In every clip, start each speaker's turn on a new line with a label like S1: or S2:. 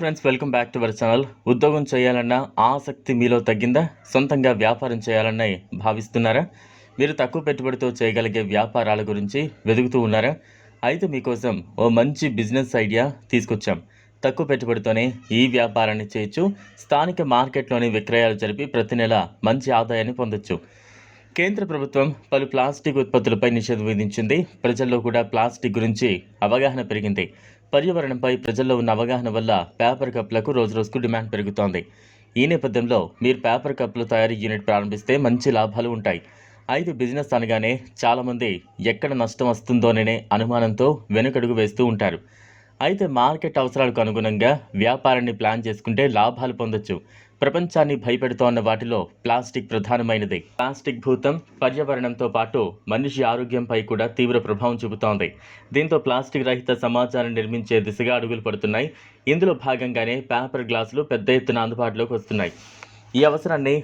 S1: Friends welcome back to our channel. ఉద్యోగం చేయాలన్న ఆసక్తి మీలో తగ్గిందా? సొంతంగా వ్యాపారం చేయాలని భావిస్తున్నారా? మీరు తక్కువ పెట్టుబడితో చేయగలిగే వ్యాపారాల గురించి వెతుకుతూ ఉన్నారా? అయితే మీకోసం ఓ మంచి బిజినెస్ ఐడియా తీసుకొచ్చాం. తక్కువ పెట్టుబడితోనే ఈ వ్యాపారాన్ని చేయొచ్చు. స్థానిక మార్కెట్లోని విక్రయాలు జరిపి ప్రతి నెల మంచి ఆదాయాన్ని పొందొచ్చు. కేంద్ర ప్రభుత్వం పలు ప్లాస్టిక్ ఉత్పత్తులపై నిషేధం విధించింది. ప్రజల్లో కూడా ప్లాస్టిక్ గురించి అవగాహన పెరిగింది. పర్యావరణంపై ప్రజల్లో ఉన్న అవగాహన వల్ల పేపర్ కప్లకు రోజు రోజుకు డిమాండ్ పెరుగుతోంది. ఈ నేపథ్యంలో మీరు పేపర్ కప్లు తయారీ యూనిట్ ప్రారంభిస్తే మంచి లాభాలు ఉంటాయి. అయితే బిజినెస్ అనగానే చాలామంది ఎక్కడ నష్టం వస్తుందోననే అనుమానంతో వెనుకడుగు వేస్తూ ఉంటారు. అయితే మార్కెట్ అవసరాలకు అనుగుణంగా వ్యాపారాన్ని ప్లాన్ చేసుకుంటే లాభాలు పొందొచ్చు. ప్రపంచాన్ని భయపెడుతోన్న వాటిలో ప్లాస్టిక్ ప్రధానమైనది. ప్లాస్టిక్ భూతం పర్యావరణంతో పాటు మనిషి ఆరోగ్యంపై కూడా తీవ్ర ప్రభావం చూపుతోంది. దీంతో ప్లాస్టిక్ రహిత సమాచారం నిర్మించే దిశగా అడుగులు పడుతున్నాయి. ఇందులో భాగంగానే పేపర్ గ్లాసులు పెద్ద ఎత్తున అందుబాటులోకి వస్తున్నాయి. ఈ అవసరాన్ని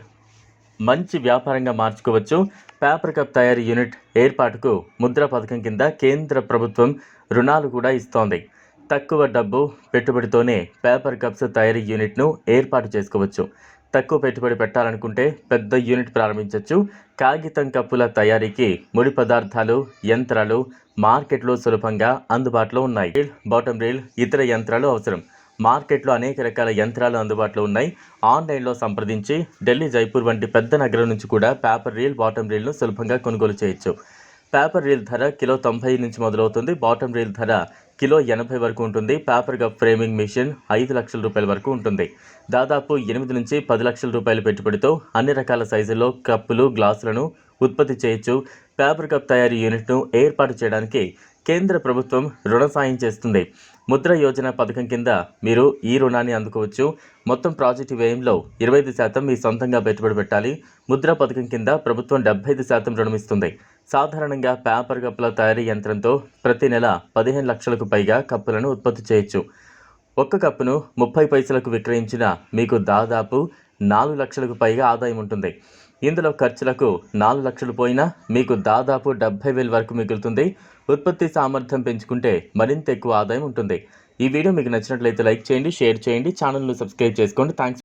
S1: మంచి వ్యాపారంగా మార్చుకోవచ్చు. పేపర్ కప్ తయారీ యూనిట్ ఏర్పాటుకు ముద్ర పథకం కింద కేంద్ర ప్రభుత్వం రుణాలు కూడా ఇస్తోంది. తక్కువ డబ్బు పెట్టుబడితోనే పేపర్ కప్స్ తయారీ యూనిట్ను ఏర్పాటు చేసుకోవచ్చు. తక్కువ పెట్టుబడి పెట్టాలనుకుంటే పెద్ద యూనిట్ ప్రారంభించవచ్చు కాగితం కప్పుల తయారీకి ముడి పదార్థాలు యంత్రాలు మార్కెట్లో సులభంగా అందుబాటులో ఉన్నాయి. రీల్ బాటమ్ రీల్ ఇతర యంత్రాలు అవసరం. మార్కెట్లో అనేక రకాల యంత్రాలు అందుబాటులో ఉన్నాయి. ఆన్లైన్లో సంప్రదించి ఢిల్లీ జైపూర్ వంటి పెద్ద నగరం నుంచి కూడా పేపర్ రీల్ బాటమ్ రీల్ను సులభంగా కొనుగోలు చేయొచ్చు. పేపర్ రీల్ ధర కిలో తొంభై నుంచి మొదలవుతుంది. బాటమ్ రీల్ ధర కిలో ఎనభై వరకు ఉంటుంది. పేపర్ కప్ ఫ్రేమింగ్ మిషన్ ఐదు లక్షల రూపాయల వరకు ఉంటుంది. దాదాపు ఎనిమిది నుంచి పది లక్షల రూపాయల పెట్టుబడితో అన్ని రకాల సైజుల్లో కప్పులు గ్లాసులను ఉత్పత్తి చేయొచ్చు. పేపర్ కప్ తయారీ యూనిట్ను ఏర్పాటు చేయడానికి కేంద్ర ప్రభుత్వం రుణ సాయం చేస్తుంది. ముద్ర యోజన పథకం కింద మీరు ఈ రుణాన్ని అందుకోవచ్చు. మొత్తం ప్రాజెక్టు వ్యయంలో ఇరవై ఐదు శాతం మీ సొంతంగా పెట్టుబడి పెట్టాలి. ముద్ర పథకం కింద ప్రభుత్వం డెబ్బై ఐదు శాతం రుణం ఇస్తుంది. సాధారణంగా పేపర్ కప్పుల తయారీ యంత్రంతో ప్రతి నెల పదిహేను లక్షలకు పైగా కప్పులను ఉత్పత్తి చేయొచ్చు. ఒక్క కప్పును ముప్పై పైసలకు విక్రయించిన మీకు దాదాపు నాలుగు లక్షలకు పైగా ఆదాయం ఉంటుంది. ఇందులో ఖర్చులకు నాలుగు లక్షలు పోయినా మీకు దాదాపు డెబ్బై వేల వరకు మిగులుతుంది. ఉత్పత్తి సామర్థ్యం పెంచుకుంటే మరింత ఎక్కువ ఆదాయం ఉంటుంది. ఈ వీడియో మీకు నచ్చినట్లయితే లైక్ చేయండి షేర్ చేయండి ఛానల్ను సబ్స్క్రైబ్ చేసుకోండి. థ్యాంక్స్